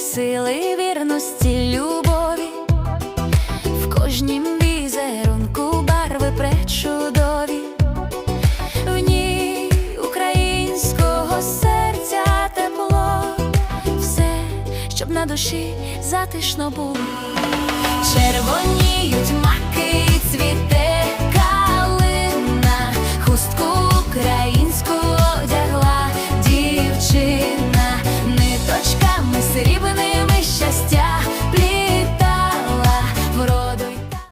сили, вірності, любові, в кожнім візерунку барви пречудові, в ній українського серця тепло, все, щоб на душі затишно було. Червоніють цвіте щастя.